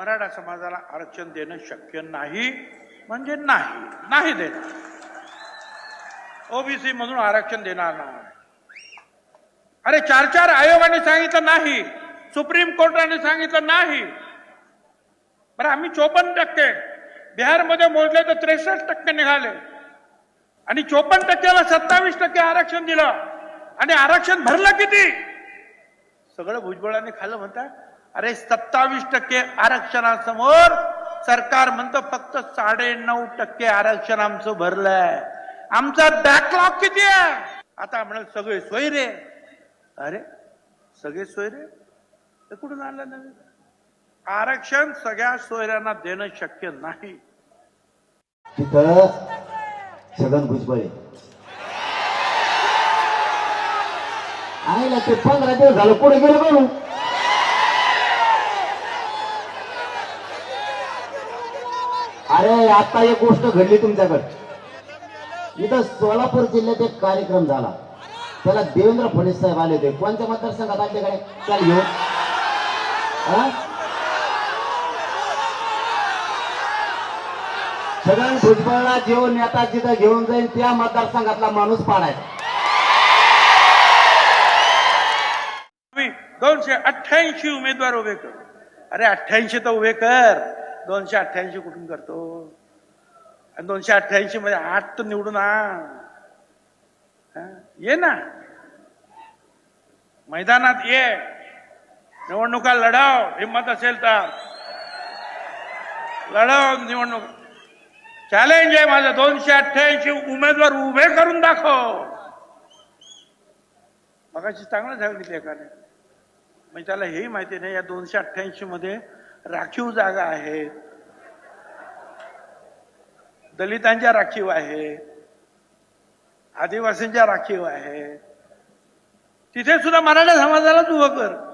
मराठा समाजाला आरक्षण देणं शक्य नाही. म्हणजे नाही. नाही देणार. ओबीसी मधून आरक्षण देणार नाही. अरे चार चार आयोगाने सांगितलं नाही. सुप्रीम कोर्टाने सांगितलं नाही. बरं आम्ही चोपन्न टक्के. बिहारमध्ये मोजले तर त्रेसष्ट टक्के निघाले. आणि चोपन्न टक्क्याला सत्तावीस टक्के आरक्षण दिलं. आणि आरक्षण भरलं किती? सगळं भुजबळाने खाल्लं म्हणतात अरे सत्तावीस टक्के आरक्षणासमोर सरकार म्हणतं फक्त साडे नऊ टक्के आरक्षण आमचं भरलंय. आमचा बॅकलॉग किती आहे? आता म्हणाल सगळे सोयरे. अरे सगळे सोयरे? ते कुठून आणलं नवीन? आरक्षण सगळ्या सोयऱ्यांना देणं शक्य नाही. तिथं छगन भुजबळ आईला ते पंधरा दिवस झालं पुढे गेलं अरे आता एक गोष्ट घडली तुमच्याकडे. इथं सोलापूर जिल्ह्यात एक कार्यक्रम झाला. त्याला देवेंद्र फडणवीस साहेब आले होते. कोणत्या मतदारसंघात आपल्याकडे चाल घेऊन छगन भुजबळला जो नेता जिथं घेऊन जाईल त्या मतदारसंघातला माणूस पाडायचा दोनशे अठ्ठ्याऐंशी उमेदवार उभे कर. अरे अठ्ठ्याऐंशी तर उभे कर. दोनशे अठ्ठ्याऐंशी कुठून करतो? आणि दोनशे अठ्ठ्याऐंशी मध्ये आठ तर निवडून आण ये ना. मैदानात ये. निवडणुका लढाव. हिंमत असेल तर. लढाव निवडणूक. चॅलेंज आहे माझं. दोनशे अठ्ठ्याऐंशी उमेदवार उभे करून दाखव. मगाशी चांगलं सांगितलं एकाने. म्हणजे त्याला हेही माहिती नाही. या दोनशे अठ्ठ्याऐंशी मध्ये राखीव जागा आहेत दलितांच्या राखीव आहे. आदिवासींच्या राखीव आहे. तिथे सुद्धा मराठा समाजालाच उभं कर.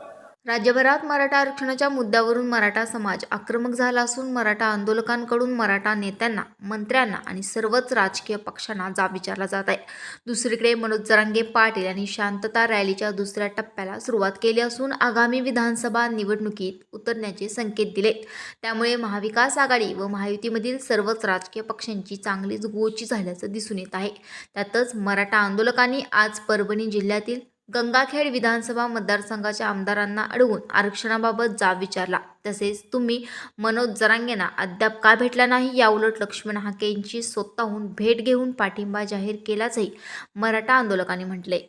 राज्यभरात मराठा आरक्षणाच्या मुद्द्यावरून मराठा समाज आक्रमक झाला असून मराठा आंदोलकांकडून मराठा नेत्यांना मंत्र्यांना आणि सर्वच राजकीय पक्षांना जाब विचारला जात आहे. दुसरीकडे मनोज जरांगे पाटील यांनी शांतता रॅलीच्या दुसऱ्या टप्प्याला सुरुवात केली असून आगामी विधानसभा निवडणुकीत उतरण्याचे संकेत दिलेत. त्यामुळे महाविकास आघाडी व महायुतीमधील सर्वच राजकीय पक्षांची चांगलीच गोची झाल्याचं दिसून येत आहे. त्यातच मराठा आंदोलकांनी आज परभणी जिल्ह्यातील गंगाखेड विधानसभा मतदारसंघाच्या आमदारांना अडवून आरक्षणाबाबत जाब विचारला. तसेच तुम्ही मनोज जरांगेंना अद्याप का भेटला नाही याउलट लक्ष्मण हाके यांची स्वतःहून भेट घेऊन पाठिंबा जाहीर केल्याचंही मराठा आंदोलकांनी म्हटले